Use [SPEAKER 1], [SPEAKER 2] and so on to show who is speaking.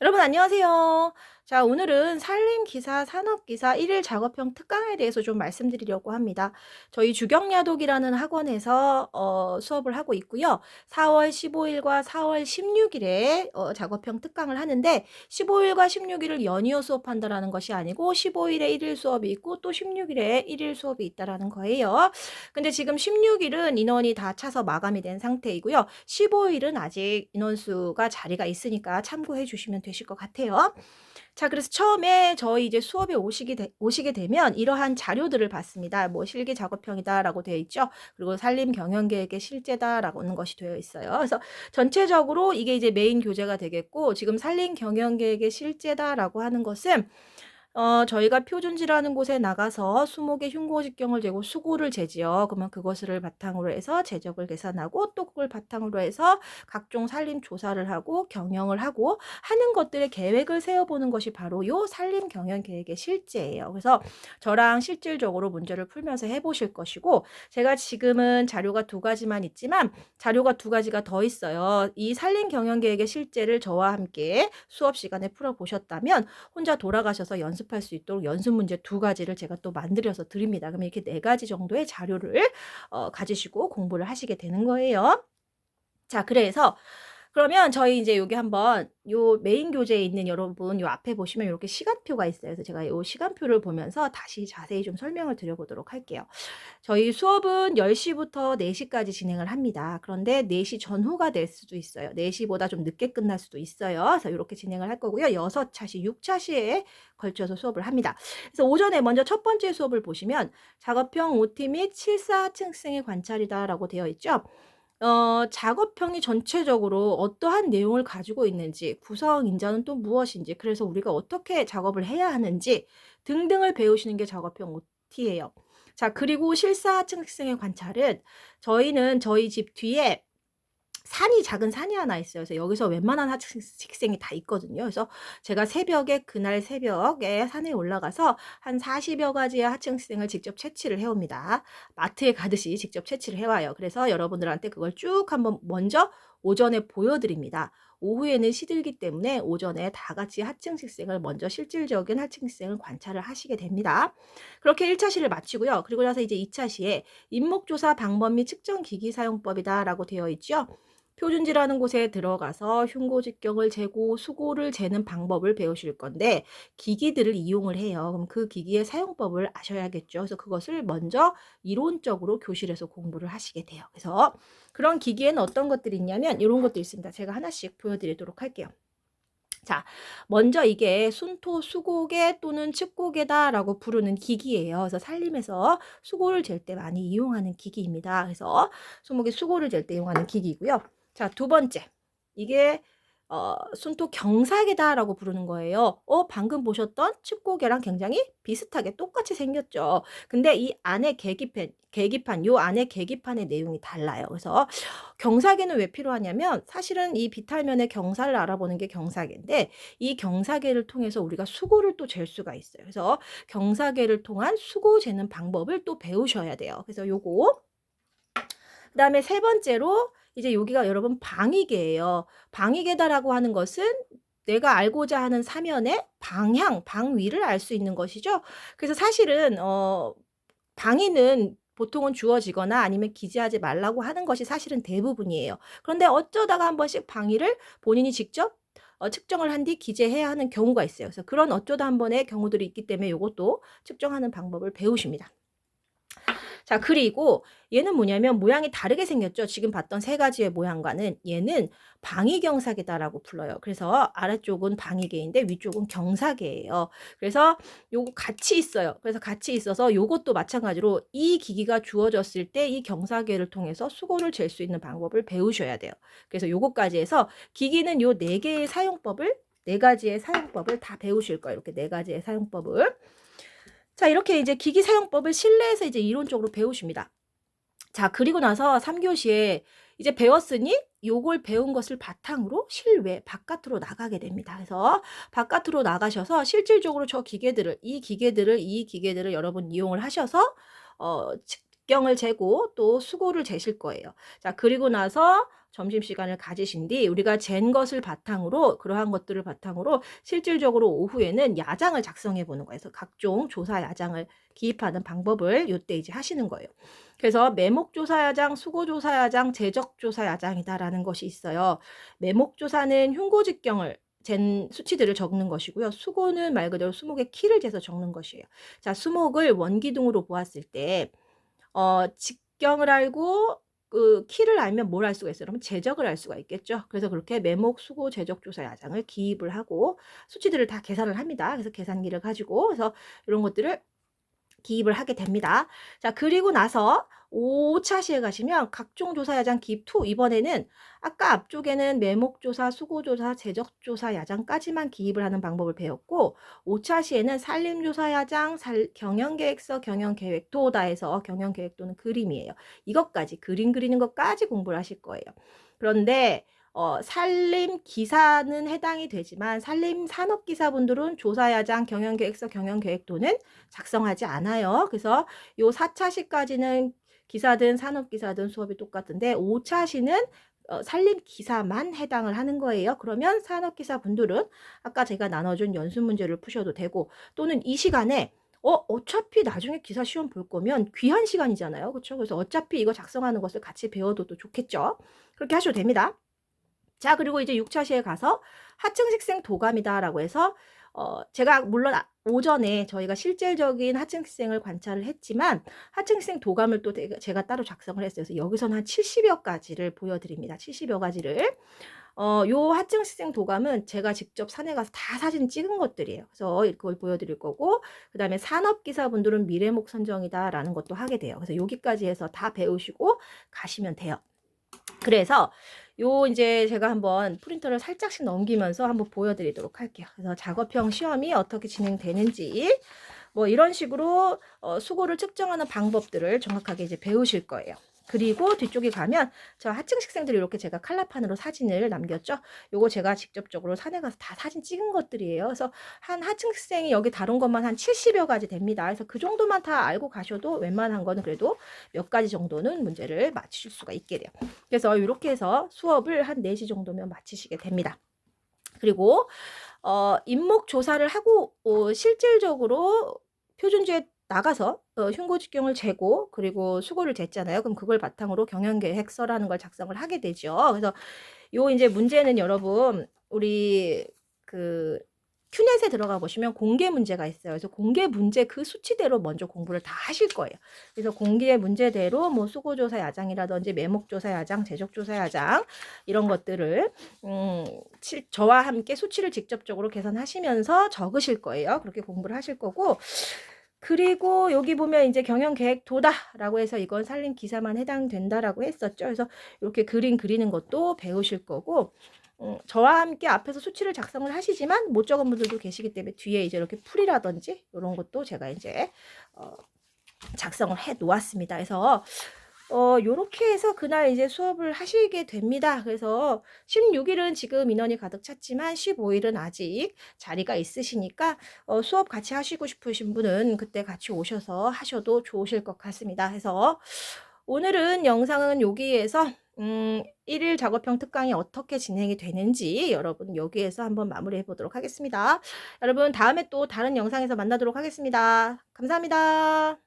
[SPEAKER 1] 여러분 안녕하세요. 자, 오늘은 산림기사, 산업기사 1일 작업형 특강에 대해서 좀 말씀드리려고 합니다. 저희 주경야독이라는 학원에서 어, 수업을 하고 있고요. 4월 15일과 4월 16일에 어, 작업형 특강을 하는데 15일과 16일을 연이어 수업한다라는 것이 아니고 15일에 1일 수업이 있고 또 16일에 1일 수업이 있다라는 거예요. 근데 지금 16일은 인원이 다 차서 마감이 된 상태이고요. 15일은 아직 인원수가 자리가 있으니까 참고해 주시면 되실 것 같아요. 자, 그래서 처음에 저희 이제 수업에 오시게, 되, 오시게 되면 이러한 자료들을 받습니다. 뭐 실기 작업형이다라고 되어 있죠. 그리고 산림 경영 계획의 실제다라고 하는 것이 되어 있어요. 그래서 전체적으로 이게 이제 메인 교재가 되겠고 지금 산림 경영 계획의 실제다라고 하는 것은 어, 저희가 표준지라는 곳에 나가서 수목의 흉고 직경을 재고 수고를 재지요. 그러면 그것을 바탕으로 해서 재적을 계산하고 또 그걸 바탕으로 해서 각종 산림 조사를 하고 경영을 하고 하는 것들의 계획을 세워보는 것이 바로 요 산림 경영 계획의 실제예요. 그래서 저랑 실질적으로 문제를 풀면서 해보실 것이고 제가 지금은 자료가 두 가지만 있지만 자료가 두 가지가 더 있어요. 이 산림 경영 계획의 실제를 저와 함께 수업 시간에 풀어보셨다면 혼자 돌아가셔서 연습 연습할 수 있도록 연습 문제 두 가지를 제가 또 만들어서 드립니다. 그럼 이렇게 네 가지 정도의 자료를 어, 가지시고 공부를 하시게 되는 거예요. 자, 그래서 그러면 저희 이제 여기 한번 요 메인 교재에 있는 여러분 요 앞에 보시면 이렇게 시간표가 있어요. 그래서 제가 요 시간표를 보면서 다시 자세히 좀 설명을 드려보도록 할게요. 저희 수업은 10시부터 4시까지 진행을 합니다. 그런데 4시 전후가 될 수도 있어요. 4시보다 좀 늦게 끝날 수도 있어요. 그래서 이렇게 진행을 할 거고요. 6차시, 6차시에 걸쳐서 수업을 합니다. 그래서 오전에 먼저 첫 번째 수업을 보시면 작업형 OT 및 7사 층생의 관찰이다라고 되어 있죠. 어 작업형이 전체적으로 어떠한 내용을 가지고 있는지, 구성 인자는 또 무엇인지, 그래서 우리가 어떻게 작업을 해야 하는지 등등을 배우시는 게 작업형 OT예요. 자, 그리고 실사층 학생의 관찰은 저희는 저희 집 뒤에 산이 작은 산이 하나 있어요. 그래서 여기서 웬만한 학생이 다 있거든요. 그래서 제가 새벽에 그날 새벽에 산에 올라가서 한 40여 가지의 하층생을 직접 채취를 해옵니다. 마트에 가듯이 직접 채취를 해와요. 그래서 여러분들한테 그걸 쭉 한번 먼저 오전에 보여드립니다. 오후에는 시들기 때문에 오전에 다 같이 하층 식생을 먼저 실질적인 하층 식생을 관찰을 하시게 됩니다. 그렇게 1차 시를 마치고요. 그리고 나서 이제 2차 시에 인목조사 방법 및 측정 기기 사용법이다라고 되어 있죠. 표준지라는 곳에 들어가서 흉고 직경을 재고 수고를 재는 방법을 배우실 건데 기기들을 이용을 해요. 그럼 그 기기의 사용법을 아셔야겠죠. 그래서 그것을 먼저 이론적으로 교실에서 공부를 하시게 돼요. 그래서 그런 기기에는 어떤 것들이 있냐면 이런 것도 있습니다. 제가 하나씩 보여드리도록 할게요. 자, 먼저 이게 순토 수고개 또는 측고개다라고 부르는 기기예요. 그래서 산림에서 수고를 잴 때 많이 이용하는 기기입니다. 그래서 수목의 수고를 잴 때 이용하는 기기고요. 자, 두 번째. 이게 어, 순토 경사계다라고 부르는 거예요. 어, 방금 보셨던 칩고개랑 굉장히 비슷하게 똑같이 생겼죠. 근데 이 안에 계기판, 계기판, 요 안에 계기판의 내용이 달라요. 그래서 경사계는 왜 필요하냐면 사실은 이 비탈면의 경사를 알아보는 게 경사계인데 이 경사계를 통해서 우리가 수고를 또 잴 수가 있어요. 그래서 경사계를 통한 수고 재는 방법을 또 배우셔야 돼요. 그래서 요거 그 다음에 세 번째로 이제 여기가 여러분 방위계예요. 방위계다라고 하는 것은 내가 알고자 하는 사면의 방향, 방위를 알 수 있는 것이죠. 그래서 사실은 어 방위는 보통은 주어지거나 아니면 기재하지 말라고 하는 것이 사실은 대부분이에요. 그런데 어쩌다가 한 번씩 방위를 본인이 직접 어, 측정을 한 뒤 기재해야 하는 경우가 있어요. 그래서 그런 어쩌다 한 번의 경우들이 있기 때문에 이것도 측정하는 방법을 배우십니다. 자, 그리고 얘는 뭐냐면 모양이 다르게 생겼죠. 지금 봤던 세 가지의 모양과는 얘는 방위경사계다라고 불러요. 그래서 아래쪽은 방위계인데 위쪽은 경사계예요. 그래서 요거 같이 있어요. 그래서 같이 있어서 요것도 마찬가지로 이 기기가 주어졌을 때 이 경사계를 통해서 수고를 잴 수 있는 방법을 배우셔야 돼요. 그래서 요거까지 해서 기기는 요 네 개의 사용법을 네 가지의 사용법을 다 배우실 거예요. 이렇게 네 가지의 사용법을. 자, 이렇게 이제 기기 사용법을 실내에서 이제 이론적으로 배우십니다. 자, 그리고 나서 3교시에 이제 배웠으니 요걸 배운 것을 바탕으로 실외 바깥으로 나가게 됩니다. 그래서 바깥으로 나가셔서 실질적으로 저 기계들을 이 기계들을 이 기계들을 여러분 이용을 하셔서 어 직경을 재고 또 수고를 재실 거예요. 자, 그리고 나서 점심시간을 가지신 뒤 우리가 잰 것을 바탕으로 그러한 것들을 바탕으로 실질적으로 오후에는 야장을 작성해 보는 거예요. 그래서 각종 조사 야장을 기입하는 방법을 요때 이제 하시는 거예요. 그래서 매목조사 야장, 수고조사 야장, 제적조사 야장이다라는 것이 있어요. 매목조사는 흉고직경을 잰 수치들을 적는 것이고요. 수고는 말 그대로 수목의 키를 재서 적는 것이에요. 자, 수목을 원기둥으로 보았을 때, 어, 직경을 알고 그 키를 알면 뭘 알 수가 있어요? 그러면 제적을 알 수가 있겠죠. 그래서 그렇게 매목, 수고, 제적 조사 야장을 기입을 하고 수치들을 다 계산을 합니다. 그래서 계산기를 가지고 그래서 이런 것들을 기입을 하게 됩니다. 자, 그리고 나서 5차 시에 가시면 각종 조사 야장 기입 2 이번에는 아까 앞쪽에는 매목 조사, 수고 조사, 제적 조사 야장까지만 기입을 하는 방법을 배웠고 5차 시에는 산림 조사 야장, 살, 경영 계획서, 경영 계획 도다 해서 경영 계획 도는 그림이에요. 이것까지 그림 그리는 것까지 공부를 하실 거예요. 그런데 어, 산림 기사는 해당이 되지만 산림 산업 기사분들은 조사야장 경영계획서 경영계획도는 작성하지 않아요. 그래서 요 4차 시까지는 기사든 산업 기사든 수업이 똑같은데 5차 시는 어, 산림 기사만 해당을 하는 거예요. 그러면 산업 기사 분들은 아까 제가 나눠준 연습 문제를 푸셔도 되고 또는 이 시간에 어, 어차피 나중에 기사 시험 볼 거면 귀한 시간이잖아요. 그렇죠? 그래서 어차피 이거 작성하는 것을 같이 배워도 좋겠죠. 그렇게 하셔도 됩니다. 자, 그리고 이제 6차 시에 가서 하층 식생 도감이다라고 해서 어, 제가 물론 아, 오전에 저희가 실질적인 하층식생을 관찰을 했지만 하층식생 도감을 또 제가 따로 작성을 했어요. 그래서 여기서는 한 70여 가지를 보여드립니다. 70여 가지를. 어, 요 하층식생 도감은 제가 직접 산에 가서 다 사진 찍은 것들이에요. 그래서 그걸 보여드릴 거고, 그 다음에 산업기사분들은 미래목 선정이다라는 것도 하게 돼요. 그래서 여기까지 해서 다 배우시고 가시면 돼요. 그래서 요 이제 제가 한번 프린터를 살짝씩 넘기면서 한번 보여드리도록 할게요. 그래서 작업형 시험이 어떻게 진행되는지 뭐 이런 식으로 어, 수고를 측정하는 방법들을 정확하게 이제 배우실 거예요. 그리고 뒤쪽에 가면 저 하층 식생들이 이렇게 제가 칼라판으로 사진을 남겼죠. 요거 제가 직접적으로 산에 가서 다 사진 찍은 것들이에요. 그래서 한 하층 식생이 여기 다룬 것만 한 70여 가지 됩니다. 그래서 그 정도만 다 알고 가셔도 웬만한 거는 그래도 몇 가지 정도는 문제를 맞추실 수가 있게 돼요. 그래서 이렇게 해서 수업을 한 4시 정도면 마치시게 됩니다. 그리고 어, 인목 조사를 하고 어, 실질적으로 표준주에 나가서 어, 흉고직경을 재고 그리고 수고를 쟀잖아요. 그럼 그걸 바탕으로 경영계획서라는 걸 작성을 하게 되죠. 그래서 요 이제 문제는 여러분 우리 그 큐넷에 들어가 보시면 공개 문제가 있어요. 그래서 공개 문제 그 수치대로 먼저 공부를 다 하실 거예요. 그래서 공개 문제대로 뭐 수고조사 야장이라든지 매목조사 야장, 제적조사 야장 이런 것들을 음, 저와 함께 수치를 직접적으로 계산하시면서 적으실 거예요. 그렇게 공부를 하실 거고 그리고 여기 보면 이제 경영 계획 도다라고 해서 이건 살림 기사만 해당된다라고 했었죠. 그래서 이렇게 그림 그리는 것도 배우실 거고 음, 저와 함께 앞에서 수치를 작성을 하시지만 못 적은 분들도 계시기 때문에 뒤에 이제 이렇게 풀이라든지 이런 것도 제가 이제 어, 작성을 해 놓았습니다. 그래서 어, 요렇게 해서 그날 이제 수업을 하시게 됩니다. 그래서 16일은 지금 인원이 가득 찼지만 15일은 아직 자리가 있으시니까 어, 수업 같이 하시고 싶으신 분은 그때 같이 오셔서 하셔도 좋으실 것 같습니다. 해서 오늘은 영상은 여기에서 음, 1일 작업형 특강이 어떻게 진행이 되는지 여러분 여기에서 한번 마무리해 보도록 하겠습니다. 여러분 다음에 또 다른 영상에서 만나도록 하겠습니다. 감사합니다.